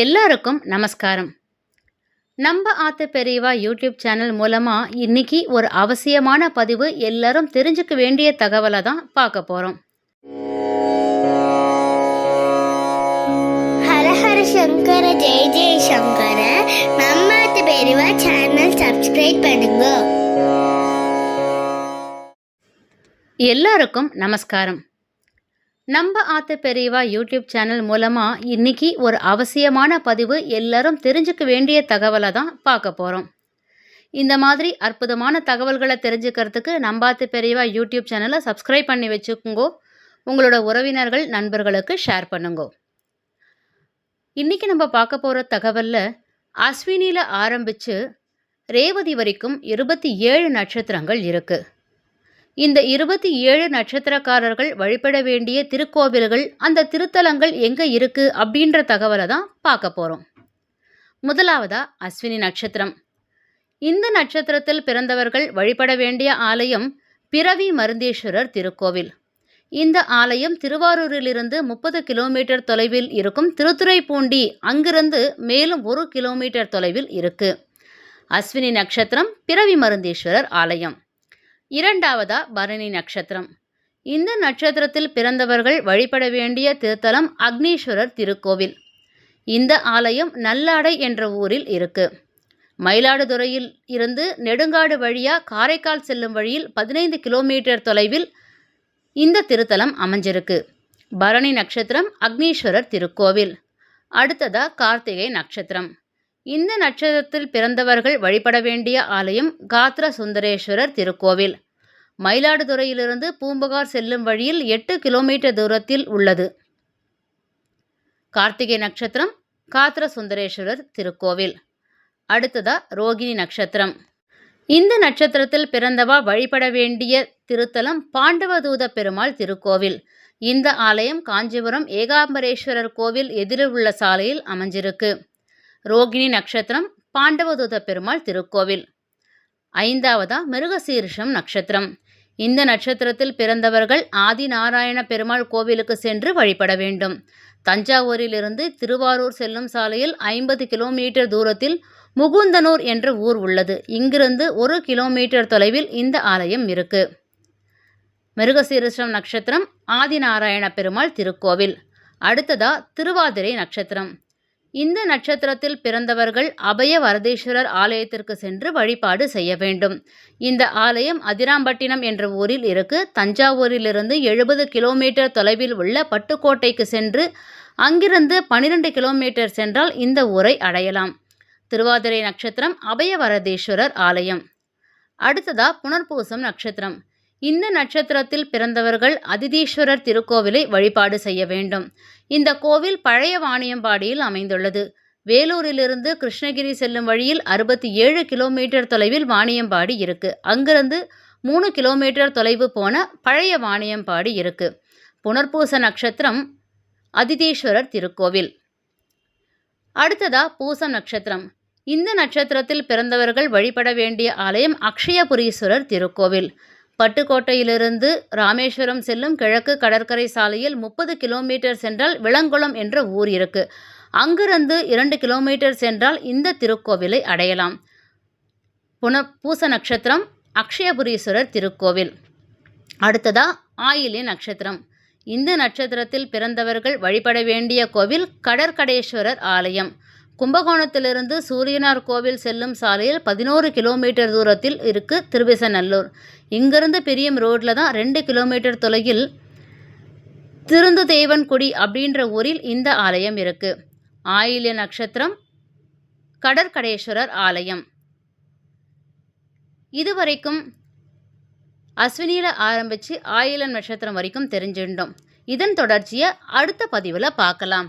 எல்லாருக்கும் நமஸ்காரம். நம்ம ஆத்து பெரியவா யூடியூப் சேனல் மூலமாக இன்னைக்கு ஒரு அவசியமான பதிவு எல்லாரும் தெரிஞ்சுக்க வேண்டிய தகவலை தான் பார்க்க போகிறோம் ஹர ஹர சங்கர ஜெய ஜெய சங்கர. நம்ம பெரியவா சேனல் சப்ஸ்கிரைப் பண்ணுங்க. எல்லாருக்கும் நமஸ்காரம். நம்ம ஆத்து பெரியவா யூடியூப் சேனல் மூலமாக இன்னைக்கு ஒரு அவசியமான பதிவு எல்லாரும் தெரிஞ்சுக்க வேண்டிய தகவலை தான் பார்க்க போகிறோம் இந்த மாதிரி அற்புதமான தகவல்களை தெரிஞ்சுக்கிறதுக்கு நம்பாத்து பெரியவா யூடியூப் சேனலை சப்ஸ்கிரைப் பண்ணி வச்சுக்கோங்கோ. உங்களோட உறவினர்கள் நண்பர்களுக்கு ஷேர் பண்ணுங்கோ. இன்னைக்கு நம்ம பார்க்க போகிற தகவலில் அஸ்வினியில் ஆரம்பித்து ரேவதி வரைக்கும் இருபத்தி ஏழு நட்சத்திரங்கள் இருக்குது இந்த இருபத்தி ஏழு நட்சத்திரக்காரர்கள் வழிபட வேண்டிய திருக்கோவில்கள் அந்த திருத்தலங்கள் எங்கே இருக்குது அப்படின்ற தகவலை தான் பார்க்க போகிறோம் முதலாவதா அஸ்வினி நட்சத்திரம். இந்த நட்சத்திரத்தில் பிறந்தவர்கள் வழிபட வேண்டிய ஆலயம் பிறவி மருந்தேஸ்வரர் திருக்கோவில். இந்த ஆலயம் திருவாரூரிலிருந்து முப்பது கிலோமீட்டர் தொலைவில் இருக்கும் திருத்துறைப்பூண்டி அங்கிருந்து மேலும் ஒரு கிலோமீட்டர் தொலைவில் இருக்கு. அஸ்வினி நட்சத்திரம் பிறவி மருந்தேஸ்வரர் ஆலயம். இரண்டாவதா பரணி நட்சத்திரம். இந்த நட்சத்திரத்தில் பிறந்தவர்கள் வழிபட வேண்டிய திருத்தலம் அக்னீஸ்வரர் திருக்கோவில். இந்த ஆலயம் நல்லாடை என்ற ஊரில் இருக்கு. மயிலாடுதுறையில் இருந்து நெடுங்காடு வழியா காரைக்கால் செல்லும் வழியில் பதினைந்து கிலோமீட்டர் தொலைவில் இந்த திருத்தலம் அமைஞ்சிருக்கு. பரணி நட்சத்திரம் அக்னீஸ்வரர் திருக்கோவில். அடுத்ததா கார்த்திகை நட்சத்திரம். இந்த நட்சத்திரத்தில் பிறந்தவர்கள் வழிபட வேண்டிய ஆலயம் காத்ர சுந்தரேஸ்வரர் திருக்கோவில். மயிலாடுதுறையிலிருந்து பூம்புகார் செல்லும் வழியில் எட்டு கிலோமீட்டர் தூரத்தில் உள்ளது. கார்த்திகை நட்சத்திரம் காத்ர சுந்தரேஸ்வரர் திருக்கோவில். அடுத்ததா ரோகிணி நட்சத்திரம். இந்த நட்சத்திரத்தில் பிறந்தவா வழிபட வேண்டிய திருத்தலம் பாண்டவதூத பெருமாள் திருக்கோவில். இந்த ஆலயம் காஞ்சிபுரம் ஏகாம்பரேஸ்வரர் கோவில் எதிரில் உள்ள சாலையில் அமைஞ்சிருக்கு. ரோகிணி நட்சத்திரம் பாண்டவதூத பெருமாள் திருக்கோவில். ஐந்தாவதா மிருகசீரிஷம் நட்சத்திரம். இந்த நட்சத்திரத்தில் பிறந்தவர்கள் ஆதிநாராயண பெருமாள் கோவிலுக்கு சென்று வழிபட வேண்டும். தஞ்சாவூரிலிருந்து திருவாரூர் செல்லும் சாலையில் ஐம்பது கிலோமீட்டர் தூரத்தில் முகுந்தனூர் என்ற ஊர் உள்ளது. இங்கிருந்து ஒரு கிலோமீட்டர் தொலைவில் இந்த ஆலயம் இருக்கு. மிருகசீரிஷம் நட்சத்திரம் ஆதிநாராயண பெருமாள் திருக்கோவில். அடுத்ததா திருவாதிரை நட்சத்திரம். இந்த நட்சத்திரத்தில் பிறந்தவர்கள் அபய வரதேஸ்வரர் ஆலயத்திற்கு சென்று வழிபாடு செய்ய வேண்டும். இந்த ஆலயம் அதிராம்பட்டினம் என்ற ஊரில் இருக்கு. தஞ்சாவூரிலிருந்து எழுபது கிலோமீட்டர் தொலைவில் உள்ள பட்டுக்கோட்டைக்கு சென்று அங்கிருந்து பனிரெண்டு கிலோமீட்டர் சென்றால் இந்த ஊரை அடையலாம். திருவாதிரை நட்சத்திரம் அபய வரதேஸ்வரர் ஆலயம். அடுத்ததா புனர்பூசம் நட்சத்திரம். இந்த நட்சத்திரத்தில் பிறந்தவர்கள் அதிதீஸ்வரர் திருக்கோவிலை வழிபாடு செய்ய வேண்டும். இந்த கோவில் பழைய வாணியம்பாடியில் அமைந்துள்ளது. வேலூரிலிருந்து கிருஷ்ணகிரி செல்லும் வழியில் அறுபத்தி ஏழு கிலோமீட்டர் தொலைவில் வாணியம்பாடி இருக்கு. அங்கிருந்து மூணு கிலோமீட்டர் தொலைவு போன பழைய வாணியம்பாடி இருக்கு. புனர்பூச நட்சத்திரம் அதிதீஸ்வரர் திருக்கோவில். அடுத்ததா பூசம் நட்சத்திரம். இந்த நட்சத்திரத்தில் பிறந்தவர்கள் வழிபட வேண்டிய ஆலயம் அக்ஷயபுரீஸ்வரர் திருக்கோவில். பட்டுக்கோட்டையிலிருந்து ராமேஸ்வரம் செல்லும் கிழக்கு கடற்கரை சாலையில் முப்பது கிலோமீட்டர் சென்றால் விளங்குளம் என்ற ஊர் இருக்கு. அங்கிருந்து இரண்டு கிலோமீட்டர் சென்றால் இந்த திருக்கோவிலை அடையலாம். புன பூச நட்சத்திரம் அக்ஷயபுரீஸ்வரர் திருக்கோவில். அடுத்ததா ஆயிலி நட்சத்திரம். இந்த நட்சத்திரத்தில் பிறந்தவர்கள் வழிபட வேண்டிய கோவில் கடற்கடேஸ்வரர் ஆலயம். கும்பகோணத்திலிருந்து சூரியனார் கோவில் செல்லும் சாலையில் பதினோரு கிலோமீட்டர் தூரத்தில் இருக்குது திருவிசநல்லூர். இங்கிருந்து பெரியம் ரோட்டில் தான் ரெண்டு கிலோமீட்டர் தொலைவில் திருந்து தேவன்குடி அப்படின்ற ஊரில் இந்த ஆலயம் இருக்குது ஆயில்ய நட்சத்திரம் கடற்கடேஸ்வரர் ஆலயம். இதுவரைக்கும் அஸ்வினியில் ஆரம்பித்து ஆயிலன் நட்சத்திரம் வரைக்கும் தெரிஞ்சுட்டோம் இதன் தொடர்ச்சியை அடுத்த பதிவில் பார்க்கலாம்.